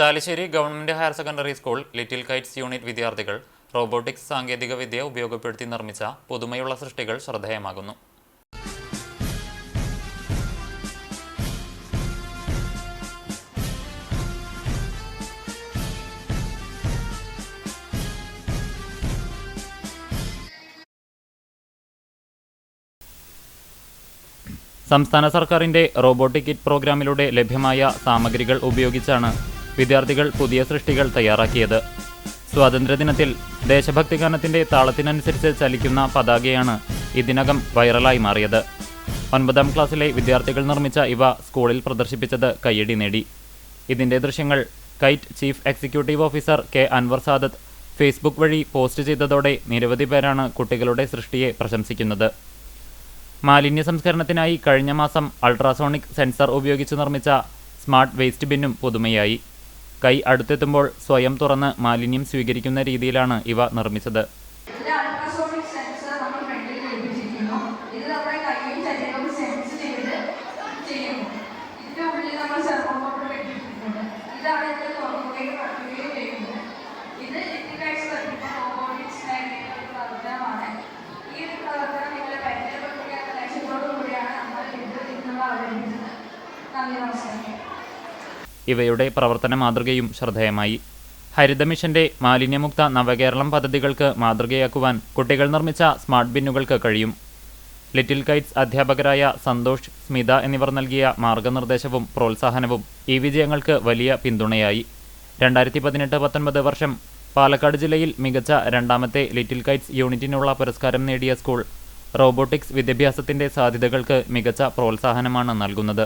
Chalissery government higher secondary school little kites unit വിദ്യാർത്ഥികൾ robotics സാങ്കേതിക വിദ്യ ഉപയോഗപ്പെടുത്തി നിർമ്മിച്ച പുതുമയുള്ള സൃഷ്ടികൾ ശ്രദ്ധേയമാകുന്നു. സംസ്ഥാന സർക്കാരിന്റെ റോബോട്ടിക് കിറ്റ് പ്രോഗ്രാമിലൂടെ ലഭ്യമായ സാമഗ്രികൾ ഉപയോഗിച്ചാണ് വിദ്യാർത്ഥികൾ പുതിയ സൃഷ്ടികൾ തയ്യാറാക്കിയത്. സ്വാതന്ത്ര്യദിനത്തിൽ ദേശഭക്തി ഗാനത്തിന്റെ താളത്തിനനുസരിച്ച് ചലിക്കുന്ന പതാകയാണ് ഇതിനകം വൈറലായി മാറിയത്. ഒൻപതാം ക്ലാസ്സിലെ വിദ്യാർത്ഥികൾ നിർമ്മിച്ച ഇവ സ്കൂളിൽ പ്രദർശിപ്പിച്ചത് കയ്യടി നേടി. ഇതിന്റെ ദൃശ്യങ്ങൾ KITE chief executive officer K Anvar Sadath Facebook വഴി പോസ്റ്റ് ചെയ്തതോടെ നിരവധി പേരാണ് കുട്ടികളുടെ സൃഷ്ടിയെ പ്രശംസിക്കുന്നത്. മാലിന്യ സംസ്കരണത്തിനായി കഴിഞ്ഞ മാസം അൾട്രാസോണിക് സെൻസർ ഉപയോഗിച്ച് നിർമ്മിച്ച സ്മാർട്ട് വേസ്റ്റ് ബിന്നും പുതുമയായി. കൈ അടുത്തെത്തുമ്പോൾ സ്വയം തുറന്ന് മാലിന്യം സ്വീകരിക്കുന്ന രീതിയിലാണ് ഇവ നിർമ്മിച്ചത്. നന്ദി നമസ്കാരം. ഇവയുടെ പ്രവർത്തന മാതൃകയും ശ്രദ്ധേയമായി. ഹരിത മിഷന്റെ മാലിന്യമുക്ത നവകേരളം പദ്ധതികൾക്ക് മാതൃകയാക്കുവാൻ കുട്ടികൾ നിർമ്മിച്ച സ്മാർട്ട് ബിന്നുകൾക്ക് കഴിയും. ലിറ്റിൽ കൈറ്റ്സ് അധ്യാപകരായ സന്തോഷ് സ്മിത എന്നിവർ നൽകിയ മാർഗനിർദ്ദേശവും പ്രോത്സാഹനവും ഈ വിജയങ്ങൾക്ക് വലിയ പിന്തുണയായി. രണ്ടായിരത്തി പതിനെട്ട് പത്തൊൻപത് വർഷം പാലക്കാട് ജില്ലയിൽ മികച്ച രണ്ടാമത്തെ ലിറ്റിൽ കൈറ്റ്സ് യൂണിറ്റിനുള്ള പുരസ്കാരം നേടിയ സ്കൂൾ റോബോട്ടിക്സ് വിദ്യാഭ്യാസത്തിന്റെ സാധ്യതകൾക്ക് മികച്ച പ്രോത്സാഹനമാണ് നൽകുന്നത്.